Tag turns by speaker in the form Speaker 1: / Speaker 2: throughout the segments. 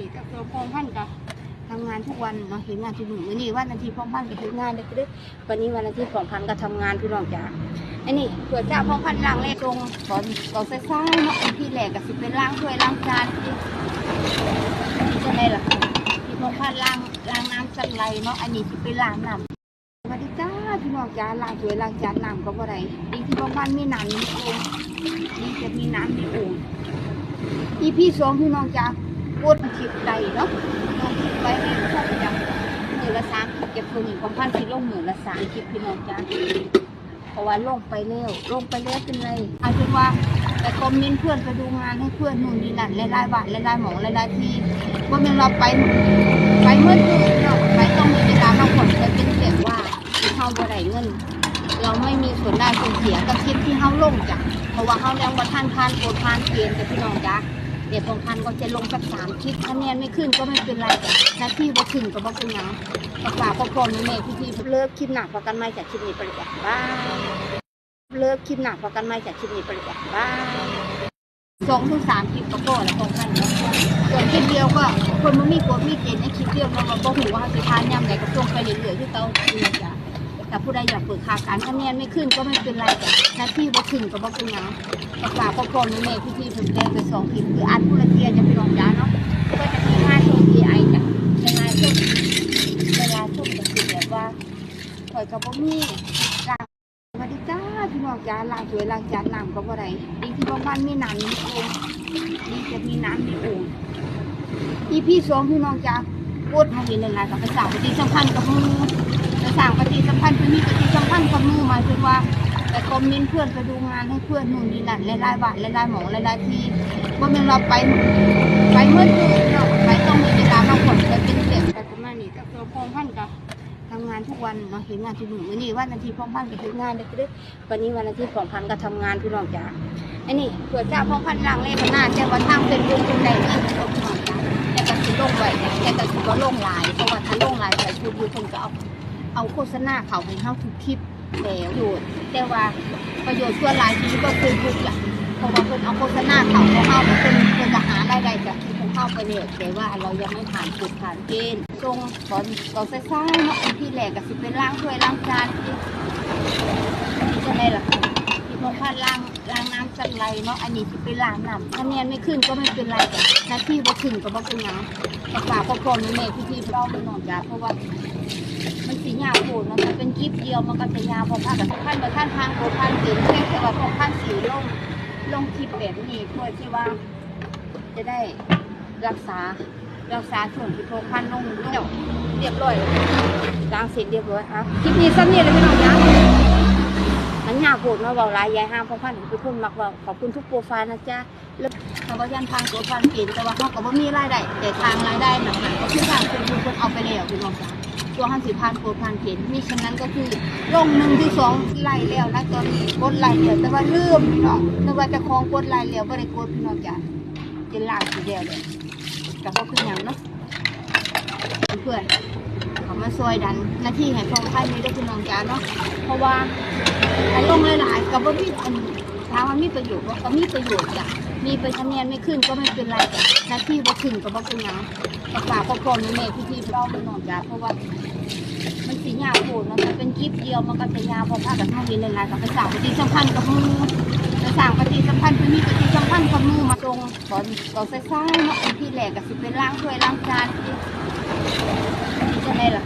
Speaker 1: นี่ก็ตัวพองพันกับทำงานทุกวันเนาะเห็นงานทุกหนึ่งวันนี้วันอาทิตย์พองพันกับเห็นงานเด็กๆวันนี้วันอาทิตย์พองพันกับทำงานพี่น้องจ๋าอันนี้เผื่อจ้าพองพันล้างเล็ตรงสอนสอนซ้ายๆเนาะอันที่แหลกกับสิเป็นล้างถ้วยล้างจานที่จะได้ล่ะที่พองพันล้างล้างน้ำสันไหลเนาะอันนี้ที่เป็นล้างน้ำสวัสดีจ้าพี่น้องจ๋าล้างถ้วยล้างจานน้ำก็บ่ได้ดีที่พองพันมีน้ำมีโอ่งดีจะมีน้ำมีโอ่งอีพี่สองพี่น้องจ้า ปวดคลิปใดเนาะลงคลิปไปให้ชอบจังมือละสามคลิปเก็บตัวนี้ของพันที่ลงมือละสามคลิปพี่น้องจ้าเพราะว่าลงไปแล้วลงไปแล้วเป็นไรอาจจะว่าแต่คอมเมนต์เพื่อนไปดูงานให้เพื่อนนู่นนี่นั่นหลายๆบาทหลายๆหมองหลายๆทีว่าเป็นเราไปไปเมื่อคืนเนาะไปต้องมีเวลามาผ่อนไปเป็นเสียงว่าเข้าบ่ได้เงินเราไม่มีส่วนได้ส่วนเสียกับคลิปที่เขาลงจ้ะเพราะว่าเขายังบ่ทันทานโปรทานเกณฑ์กับพี่น้องจ้ะ เดี๋ยวของทันก็จะลงสักสามคลิปคะแนนไม่ขึ้นก็ไม่เป็นไรจ้ะหน้าที่บ่ขึ้นก็บ่เป็นหยังฝากฝากพ่อพ่อแม่แม่พี่พี่เลิกคลิปหนักพอกันไหมจากคลิปนี้ไปเลยจ้ะบายเลิกคลิปหนักพอกันไหมจากคลิปนี้ไปเลยจ้ะบายสองถึงสามคลิปก็พอแล้วของท่านเนาะส่วนคลิปเดียวก็คนมันมีกฎมีเกณฑ์ในคลิปเดียวเนาะมันก็หูว่าเขาจะทานยำไหนก็ส่งไปเรื่อยๆที่เตาเนีจ้ะ แต่ผู้ใดอยากเปิดคาการคะแนนไม่ขึ้นก็ไม่เป็นไรจ้ะหน้าที่บ่ขึ้นก็บ่เป็นหยังฝากฝากพ่อพ่อแม่พี่พี่ๆเพิ่นแจ้งไปสองคลิปคืออันผู้ละเทียจะไปลองจ้าเนาะก็จะมีห้าช่วง AI จ้ะเวลาช่วงเวลาช่วงก็คือแบบว่าข่อยก็บ่มีล้างสวัสดีจ้าพี่น้องจ้าล้างถ้วยล้างจานน้ำก็บ่ได้ดีที่บ้านมีน้ำมีโอ่งดีจะมีน้ำมีโอ่งอีพี่สองพี่น้องจ้าพูดมาเห็นหลายๆกับภาษาปฏิสัมพันธ์กับมือ จะสั่งปฏิสัมพันธ์เพื่อมีปฏิสัมพันธ์กับมือหมายถึงว่าแต่คอมเมนต์เพื่อนไปดูงานให้เพื่อนนู่นนี่นั่นหลายๆบาทหลายๆหมองหลายๆทีว่าเป็นเราไปไปเมื่อคืนเนาะไปต้องมีเวลามาผ่อนไปเป็นเสียงไปประมาณนี้ก็คือพองพันกับทำงานทุกวันเนาะเห็นงานทุกหนึ่งวันนี้วันอาทิตย์พองพันกับเห็นงานเด็กๆวันนี้วันอาทิตย์พองพันกับทำงานพี่น้องจ๋าอันนี้เผื่อจ้าพองพันล่างเล่นหน้าแต่ว่าทางเป็นวงเป็นใดเงินพี่น้องจ๋าแต่ก็สิลงไว้แต่ก็สิว่าลงลายเพราะว่าถ้าลงลายใส่ชุดอยู่คนก็เอา เอาโฆษณาเขาให้เขาทุกคลิปแล้วอยู่แต่ว่าประโยชน์ส่วนหลายที่ก็คือทุกอย่างเพราะว่าเพิ่นเอาโฆษณาเขาของเขาเพิ่นเพิ่นจะหารายได้จากที่ของเขาไปเนี่ยแต่ว่าเรายังไม่ผ่านจุดผ่านเกณฑ์ตรงสอนสอนซ้ายๆเนาะที่แหลกก็สิเป็นล้างถ้วยล้างจานที่จะได้ล่ะที่พงพันล้างล้างน้ำสันไหลเนาะอันนี้ที่เป็นล้างน้ำคะแนนไม่ขึ้นก็ไม่เป็นไรจ้ะหน้าที่บ่ขึ้นก็บ่เป็นหยังฝากฝากพ่อพ่อแม่แม่พี่ๆเราเป็นน้องจ้าเพราะว่า ยาวโผล่มันก็เป็นคลิปเดียวมันก็จะยาวพอพันกับท่านกับท่านทางโผล่พันสีแค่แต่ว่าพอพันสีลงลงคลิปแบบนี้เพื่อที่ว่า จะได้รักษารักษาส่วนที่โผล่พันลงเรียบเรียบร้อยล้างเสร็จเรียบร้อยครับคลิปนี้สั้นนี่เลยพี่น้องนะมันยาวโผล่มาเบาหลายยายห้ามพอพันเป็นคนมักว่าขอบคุณทุกโปรไฟล์นะจ๊ะแล้วทางยันทางโผล่พันเปลี่ยนแต่ว่าเขาก็บ่มีรายได้แต่ทางรายได้หนักๆก็คือทางเป็นคนเอาไปแล้วพี่น้องจ้า ตัวห้าสิบพันโปรพันเขียนมีฉะนั้นก็คือลงหนึ่งที่สองไล่แล้วนะตอนนี้กดไล่เดียวแต่ว่าลืมพี่น้องแต่ว่าจะคลองกดไล่แล้วไม่ได้กดพี่น้องจ้ะจะลากสีเดียวเลยแต่ก็คืออย่างเนาะเพื่อนเขามาซอยดันหน้าที่ให้พองไพ่นี้ด้วยพี่น้องจ้าเนาะเพราะว่าไอ้ลงหลายๆกับว่ามีอันถามว่ามีประโยชน์บ่ก็มีประโยชน์จ้ะมีไปคะแนนไม่ขึ้นก็ไม่เป็นไรจ้ะหน้าที่บ่ขึ้นก็บ่เป็นหยังฝากฝากพ่อพ่อแม่แม่พี่ๆเราเป็นน้องจ้าเพราะว่า มันสียาวโผล่มันเป็นคลิปเดียวมันก็จะยาวพอพากับท่าเรียนหลายๆกับภาษาปฏิสัมพันธ์กับมือภาษาปฏิสัมพันธ์เพื่อมีปฏิสัมพันธ์กับมือมาตรงสอนสอนซ้ายๆเนาะอันที่แหลกก็สิเป็นล้างถ้วยล้างจานที่จะได้ล่ะ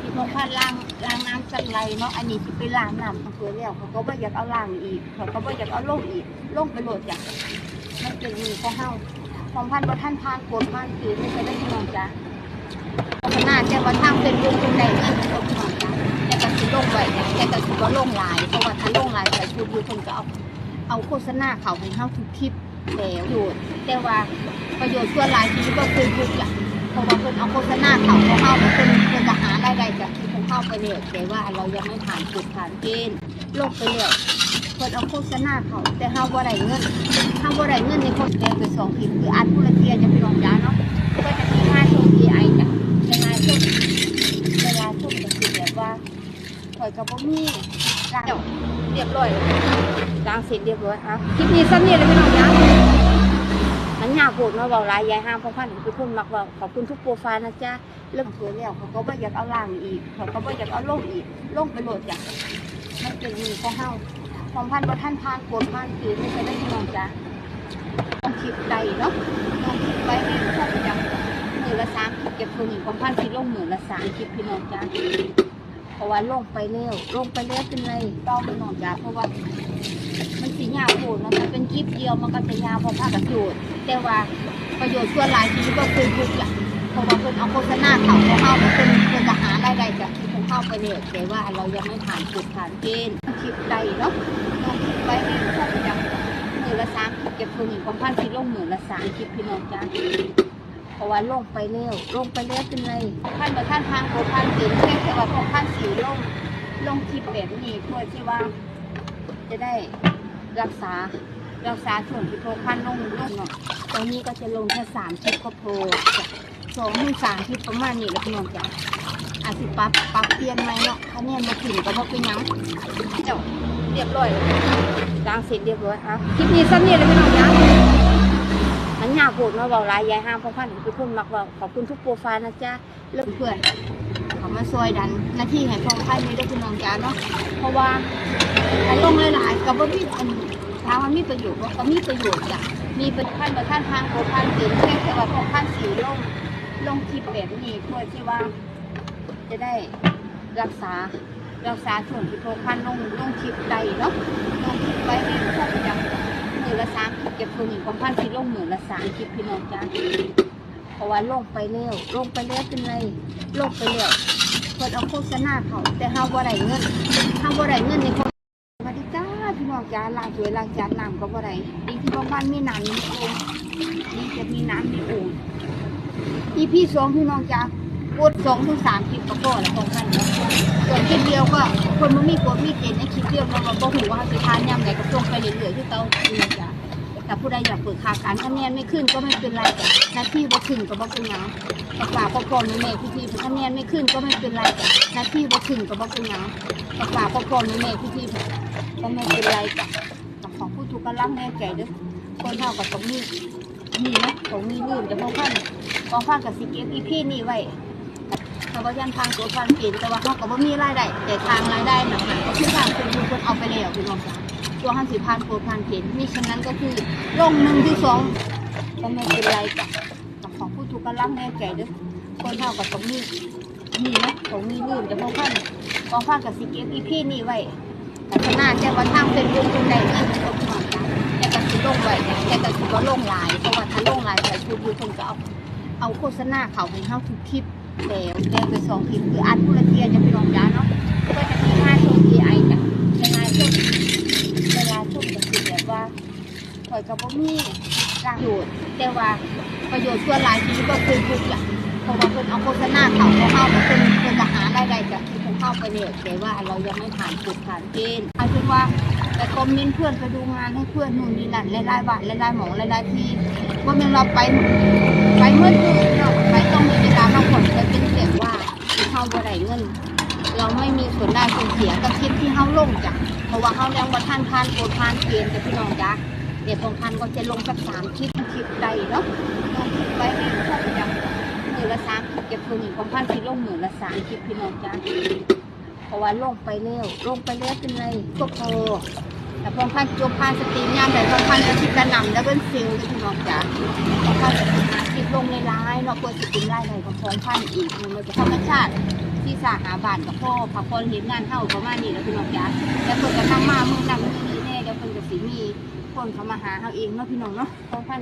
Speaker 1: ที่พงพันล้างล้างน้ำสันไหลเนาะอันนี้ที่ไปล้างน้ำของตัวแล้วเขาก็บ่อยากเอาล้างอีกเขาก็บ่อยากเอาลงอีกลงไปโหลดอย่างมันเป็นมือของเฮาของพันว่าท่านพานโกนพานคือไม่เคยได้พี่นองจ้ะ ขนาดแต่ว่าทาเป็นวงเป็นใดเงินพี่น้องจ้ะแต่ก็สิลงไว้แต่ก็สิว่าลงหลายเพราะว่าถ้าลงหลายใส่ชุดอยู่คนก็เอาเอาโฆษณาเขาให้เฮาทุกคลิปแล้วอยู่แต่ว่าประโยชน์ส่วนหลายที่ก็คือทุกอย่างเพราะว่าเพิ่นเอาโฆษณาเขาของเฮาแล้วเพิ่นเพิ่นจะหารายได้จากที่ของเฮาไปเนี่ยแต่ว่าเรายังไม่ผ่านจุดผ่านเกณฑ์ลงไปแล้วเพิ่นเอาโฆษณาเขาแต่เฮาบ่ได้เงินทำอะไรเงินในคนแดงไปสองคลิปคืออันผู้ละเทียจะไปลองยาเนาะมีห้าช่วง AI จ้ะเวลาช่วงเวลาช่วงก็คือแบบว่าข่อย กับบ่มีล้างเรียบร้อยล้างเสร็จเรียบร้อยครับคลิปนี้สั้นนี่เลยพี่น้องยามันยากโหดมาเบาหลายยายห้ามพ่อพันธุ์เป็นคนมักเว่าขอบคุณทุกโปรไฟล์นะจ๊ะเริ่มเผื่อแล้วเขาก็ว่อยากเอาล่างอีกเขาก็ว่อยากเอาลงอีกลงไปโหลดจ้ะมันเป็นมีขอเฮาของพันว่าท่านพานโกนพานคือไม่ใช่ได้พี่น้องจ้ะต้องคิดใดเนาะต้องคิดไว้ให้ทุกคนจ้ะมือละสามคลิปเก็บตัวหนึ่งของพันที่ลงมือละสามคลิปพี่น้องจ้ะ เพราะว่าลงไปเร็วลงไปเร็วเป็นไรต้องพี่น้องจ้ะเพราะว่า มันสียาวโหดเนาะมันเป็นคลิปเดียวมันก็จะยาวพอภาคกับโจทย์แต่ว่าประโยชน์ส่วนหลายที่ก็คือทุกอย่างเพราะว่าเพิ่นเอาโฆษณาเขาเขาเข้ามาเป็นเพิ่นจะหารายได้จากที่เพิ่นเข้าไปเนี่ยแต่ว่าเรายังไม่ผ่านจุดผ่านเกณฑ์คลิปใดเนาะต้องคิดไว้ให้ทุกคนจำมือละสามคลิปเก็บตัวหนึ่งของพันที่ลงมือละสามคลิปพี่น้องจ้า เพราะว่าลงไปเร็วลงไปเร็วเป็นไรท่านประท่านทางโปรพันเก่งแค่แต่ว่าพวกท่านสีลงลงคลิปแบบนี้เพื่อที่ว่า จะได้รักษารักษาส่วนที่โพพันลงลงเนาะตอนนี้ก็จะลงแค่สามคลิปก็พอจ้ะสองถึงสามคลิปประมาณนี้แหล้วพี่น้องจ้ะอาจสิปรับปรับเปลี่ยนไหมเนาะคะแนนมาถึงก็บ่เป็นหยังเจ้าเรียบร้อยแล้วล้างเสร็จเรียบร้อยครับคลิปนี้สั้นนี่เลยพี่น้องจ้ะ มันยากโหดมาเบาหลายยายห้ามพ่อพันธุ์เป็นคนมักเว่าขอบคุณทุกโปรไฟล์นะจ๊ะเริ่มเพื่อนเขามาซอยดันหน้าที่ให้พ่อพันธุ์นี้ด้วยพี่น้องจ้ะเนาะเพราะว่าอันลงหลายๆกับว่ามีอันถามว่ามีประโยชน์ก็มีประโยชน์จ้ะมีประท่านประท่านทางโปรพันเก่งแค่แต่ว่าพวกท่านสีลงลงคลิปแบบนี้เพื่อที่ว่า จะได้รักษารักษาส่วนที่โปรพันลงลงคลิปใดเนาะลงคลิปไว้ให้ทุกคนจำ ของพันที่ลงหมือละสามคลิปพี่น้องจ้าเพราะว่าลงไปเร็วลงไปเร็วเป็นไรลงไปเร็วเพิ่นเอาโฆษณาเขาแต่เฮาบ่ได้เงินเฮาบ่ได้เงินในสวัสดีจ้าพี่น้องจ้าล้างถ้วยล้างจานน้ำก็บ่ได้ดีที่บ้านบ้านมีน้ำมีโอ่งนี่จะมีน้ำมีโอ่งอีพี่สองพี่น้องจ้ากดสองถึงสามคลิปก็พอแล้วของท่านเนาะส่วนคลิปเดียวก็คนมันมีกดมีเกณฑ์ในคลิปเดียวเราก็หูว่าเขาจะทานยำไหนก็ส่งไปเรื่อยๆที่เตาพี่น้องจ้า แต่ผู้ใดอยากเปิดคาการคะแนนไม่ขึ้นก็ไม่เป็นไรจ้ะหน้าที่บ่ขึ้นก็บ่เป็นหยังแต่ฝากพ่อพ่อแม่แม่พี่ๆคะแนนไม่ขึ้นก็ไม่เป็นไรจ้ะหน้าที่บ่ขึ้นก็บ่เป็นหยังแต่ฝากพ่อพ่อแม่แม่พี่ๆก็ไม่เป็นไรจ้ะกับของผู้ถูกกำลังแน่ใจเด้อคนเท่ากับตรงนี้มีนะตรงนี้ลื่นกับพวกพันกองพันกับสิเก็บอีพี่นี่ไว้แต่ว่ายันทางตัวพันเปลี่ยนแต่ว่าเขาก็บ่มีรายได้แต่ทางรายได้หนักๆก็คือทางคนดูคนเอาไปแล้วพี่น้องจ้ะ ตัวหันสิพันตัวพันเปลี่ยนนี่ฉะนั้นก็คือลงหนึ่งที่สองก็ไม่เป็นไรจ้ะกับของผู้ถูกกำลังแน่ใจเด้อคนเท่ากับตรงนี้มีนะตรงนี้ลื่นกับพวกพันกองพันกับสิเก็บอีพี่นี่ไว้พัฒนาแต่ว่าทางเป็นวงเป็นใดเงินคนหมดนะแต่ก็สิลงไว้เนี่ยแต่ก็สิบ่ลงลายเพราะว่าถ้าลงลายแต่คือคือคนก็เอาเอาโฆษณาเขาให้เฮาทุกคลิปแล้วแล้วไปสองคลิปคืออันผู้ละเทียจะไปลองยาเนาะก็จะมีค่าชม AI จ้ะเวลาชมเวลาชมก็คือแบบว่าข่ อยก็บ่มีประโยชน์แต่ว่าประโยชน์ส่วนหลายที่ก็คือทุกอย่างเพราะว่าเพิ่นเอาโฆษณาเขาเขาเข้ามาเป็นเพิ่นจะหารายได้จากที่เพิ่นเข้าไปเนี่ยแต่ว่าเรายังไม่ผ่านจุดผ่านเกณฑ์เอาเป็นว่าแต่คอมเมนต์เพื่อนไปดูงานให้เพื่อนนู่นนี่นั่นหลายๆบาทหลายๆหมองหลายๆที่ว่าเมื่อเราไปไปเมื่อคืนเนาไปต้องมีเวลาพักผ่อนเคยเป็นเสียงว่าเข้าบ่ได้เงินเราไม่มีส่วนได้ส่วนเสียกับคลิปที่เข้าลงจ้ะเพราะว่าเข้ายังว่าท่านทานโปรทานเกณฑ์จะพี่น้องจ้ะ เดี๋ยวของท่านก็จะลงสักสามคลิปคลิปใดเนาะลงคลิปไว้ให้ทุกจ้ะมือละสามคลิปเก็บตัวหนึ่งของพันที่ลงมือละสามคลิปพี่น้องจ้ะเพราะว่าลงไปเร็วลงไปเร็วเป็นไรก็พอแต่พอพันจบพันสตรีมยามแต่พอพันจะคิดกระหน่ำแล้วเป็นซิลเลยพี่น้องจ๋าพอพันจะคิดลงในร้ายเนาะควรจะกินไล่ไหนก็พร้อมพันอีกมันจะธรรมชาติที่สาหาบานกับพ่อพักคนเห็นงานเท่าประมาณนี้แล้วพี่น้องจ๋าแล้วคนก็นั่งมาเมื่อนั่งนี่แน่แล้วคนก็สีมี คนเขามาหาเขาเองเนาะพี่น้องเนาะพอพัน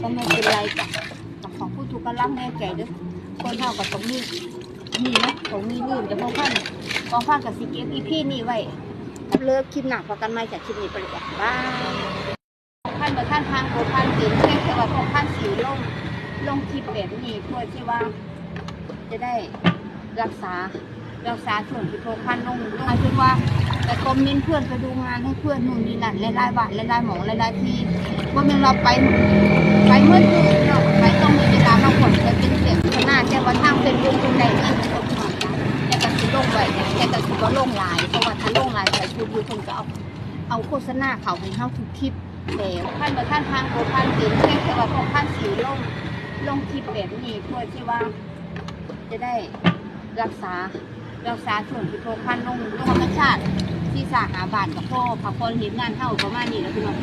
Speaker 1: ก็ไม่เป็นไรกับของผู้ถูกกำลังแน่ใจเด้อคนเท่ากับตรงนี้มีนะตรงนี้ลื่นกับพอพันกองพันกับสีเก็บอีพี่นี่ไว้เลิกคลิปหนักพอกันไหมจากคลิปนี้ไปเลยจ้ายท่านประท่านทางโปรพันเก่งแค่แต่ว่าพวกท่านสีลงลงคลิปแบบนี้เพื่อที่ว่าจะได้รักษา รักษาส่วนที่โปรพันลงลงคือว่า แต่คอมเมนต์เพื่อนไปดูงานให้เพื่อนนู่นนี่นั่นหลายๆบาทหลายๆหมองหลายๆที่ว่ามื่อเราไปไปเมื่อคืนเนาะไปต้องมีเวลาพักผ่อนเคยเป็นเสียงขนาดแต่ว่าทางเป็นวงเป็นใดเงินคนหมดนะแต่ก็สิลงไว้เนี่ยแต่ก็สิบ่ลงลายเพราะว่าถ้าลงลายแต่คือคือคนก็เอาเอาโฆษณาเขาให้เฮาทุกคลิปแสพันมื่อท่านทางโคพันเป็นแค่แค่ว่าพวกพันสีลงลงคลิปแบบนี้เพื่อที่ว่าจะได้รักษา รักษาส่วนที่โคพันลงลงธรรมชาติที่สาหาบานกับพ่อพักคนเห็นงานเท่าประมาณนี้แล้วพี่น้อ